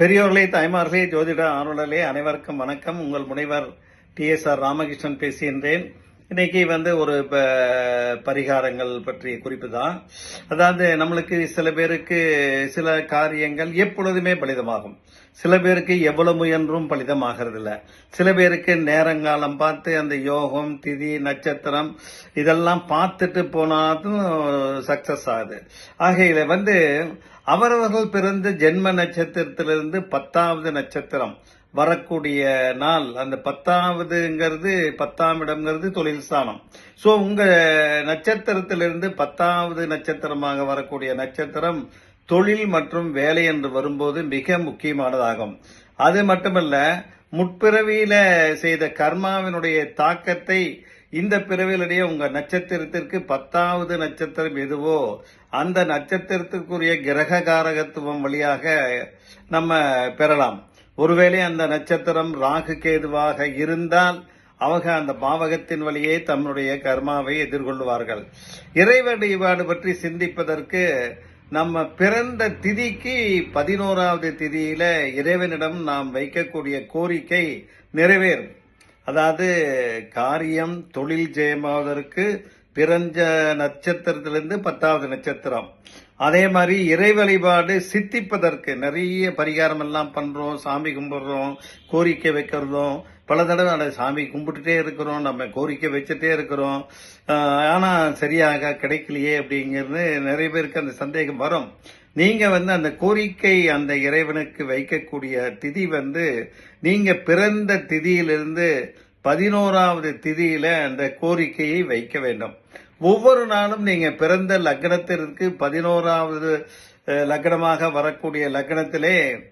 பெரியோர்களே தாய்மார்களே ஜோதிட ஆர்வலர்களே அனைவருக்கும் வணக்கம். உங்கள் முனைவர் டி எஸ் ஆர் ராமகிருஷ்ணன் பேசுகின்றேன் இன்னைக்கு வந்து ஒரு ப- பரிகாரங்கள் பற்றிய குறிப்பு தான். அதாவது நம்மளுக்கு சில பேருக்கு சில காரியங்கள் எப்பொழுதுமே பலிதமாகும். சில பேருக்கு எவ்வளவு முயன்றும் பலிதமாகிறது இல்லை சில பேருக்கு நேரங்காலம் பார்த்து அந்த யோகம் திதி நட்சத்திரம் இதெல்லாம் பார்த்துட்டு போனாலும் சக்சஸ் ஆகுது. ஆகையில வந்து அவரவர்கள் பிறந்த ஜென்ம நட்சத்திரத்திலிருந்து பத்தாவது நட்சத்திரம் வரக்கூடிய நாள் அந்த பத்தாவதுங்கிறது பத்தாம் இடம்ங்கிறது தொழில் ஸ்தானம். ஸோ உங்க நட்சத்திரத்திலிருந்து பத்தாவது நட்சத்திரமாக வரக்கூடிய நட்சத்திரம் தொழில் மற்றும் வேலை என்று வரும்போது மிக முக்கியமானதாகும். அது மட்டுமல்ல முற்பிறவியில செய்த கர்மாவினுடைய தாக்கத்தை இந்த பிறவியிலேயே உங்க நட்சத்திரத்திற்கு பத்தாவது நட்சத்திரம் எதுவோ அந்த நட்சத்திரத்திற்குரிய கிரக காரகத்துவம் வழியாக நம்ம பெறலாம். ஒருவேளை அந்த நட்சத்திரம் ராகு கேதுவாக இருந்தால் அவங்க அந்த பாவகத்தின் வழியே தன்னுடைய கர்மாவை எதிர்கொள்வார்கள் இறை வழிபாடு பற்றி சிந்திப்பதற்கு நம்ம பிறந்த திதிக்கு பதினோராவது திதியில இறைவனிடம் நாம் வைக்கக்கூடிய கோரிக்கை நிறைவேறும். அதாவது காரியம் தொழில் ஜெயமாவதற்கு பிறந்த நட்சத்திரத்திலிருந்து பத்தாவது நட்சத்திரம். அதே மாதிரி இறை வழிபாடு சித்திப்பதற்கு நிறைய பரிகாரம் எல்லாம் பண்றோம் சாமி கும்பிடுறோம் கோரிக்கை வைக்கிறதும். பல தடவை அந்த சாமி கும்பிட்டுட்டே இருக்கிறோம் நம்ம கோரிக்கை வச்சுட்டே இருக்கிறோம். ஆனால் ஆனா சரியாக கிடைக்கலையே அப்படிங்கிறது நிறைய பேருக்கு அந்த சந்தேகம் வரும். நீங்க வந்து அந்த கோரிக்கை அந்த இறைவனுக்கு வைக்கக்கூடிய திதி வந்து நீங்க பிறந்த திதியிலிருந்து பதினோராவது திதியில அந்த கோரிக்கையை வைக்க வேண்டும். ஒவ்வொரு நாளும் நீங்க பிறந்த லக்னத்திற்கு பதினோராவது லக்னமாக வரக்கூடிய லக்னத்திலே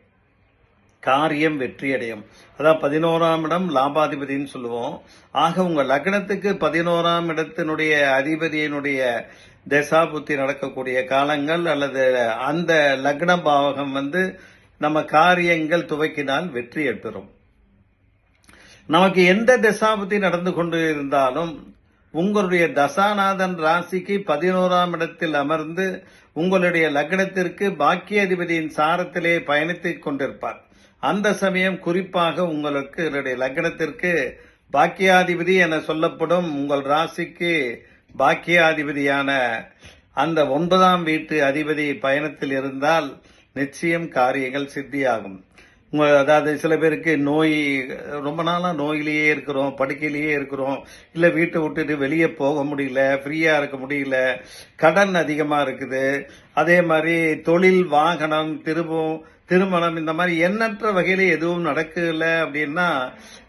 காரியம் வெற்றியடையும். அதான் பதினோராம் இடம் லாபாதிபதின்னு சொல்லுவோம். ஆக உங்க லக்னத்துக்கு பதினோராம் இடத்தினுடைய அதிபதியினுடைய தசாபுத்தி நடக்கக்கூடிய காலங்கள் அல்லது அந்த லக்ன பாவகம் வந்து நம்ம காரியங்கள் துவக்கினால் வெற்றி பெறும். நமக்கு எந்த தசாபுத்தி நடந்து கொண்டு இருந்தாலும் உங்களுடைய தசாநாதன் ராசிக்கு பதினோராம் இடத்தில் அமர்ந்து உங்களுடைய லக்னத்திற்கு பாக்கிய அதிபதியின் சாரத்திலே பயணித்துக் கொண்டிருப்பார். அந்த சமயம் குறிப்பாக உங்களுக்கு என்னுடைய லக்னத்திற்கு பாக்கியாதிபதி என சொல்லப்படும் உங்கள் ராசிக்கு பாக்கியாதிபதியான அந்த ஒன்பதாம் வீட்டு அதிபதி பயணத்தில் இருந்தால் நிச்சயம் காரியங்கள் சித்தியாகும். அதாவது சில பேருக்கு நோய் ரொம்ப நாளாக நோயிலேயே இருக்கிறோம் படுக்கையிலேயே இருக்கிறோம் இல்லை வீட்டை விட்டுட்டு வெளியே போக முடியல ஃப்ரீயாக இருக்க முடியல கடன் அதிகமாக இருக்குது. அதே மாதிரி தொழில் வாகனம் திரும்பவும் திருமணம் இந்த மாதிரி எண்ணற்ற வகையில் எதுவும் நடக்கல அப்படின்னா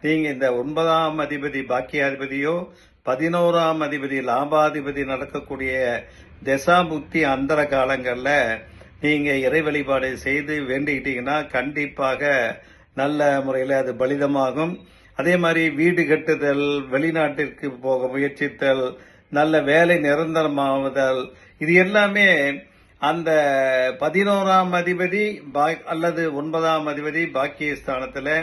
நீங்கள் இந்த ஒன்பதாம் அதிபதி பாக்கியாதிபதியோ பதினோராம் அதிபதி லாபாதிபதி நடக்கக்கூடிய தசாமுக்தி அந்தர காலங்களில் நீங்க இறை வழிபாடு செய்து வேண்டிக்கிட்டீங்கன்னா கண்டிப்பாக நல்ல முறையில் அது பலிதமாகும். அதே மாதிரி வீடு கட்டுதல் வெளிநாட்டிற்கு போக முயற்சித்தல் நல்ல வேலை நிரந்தரமாவதல் இது எல்லாமே அந்த பதினோராம் அதிபதி பா- அல்லது ஒன்பதாம் அதிபதி பாக்கியஸ்தானத்தில்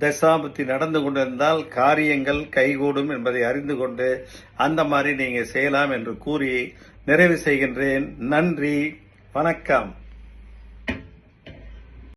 தசாபத்தி நடந்து கொண்டிருந்தால் காரியங்கள் கைகூடும் என்பதை அறிந்து கொண்டு அந்த மாதிரி நீங்கள் செய்யலாம் என்று கூறி நிறைவு செய்கின்றேன். நன்றி. வணக்கம்.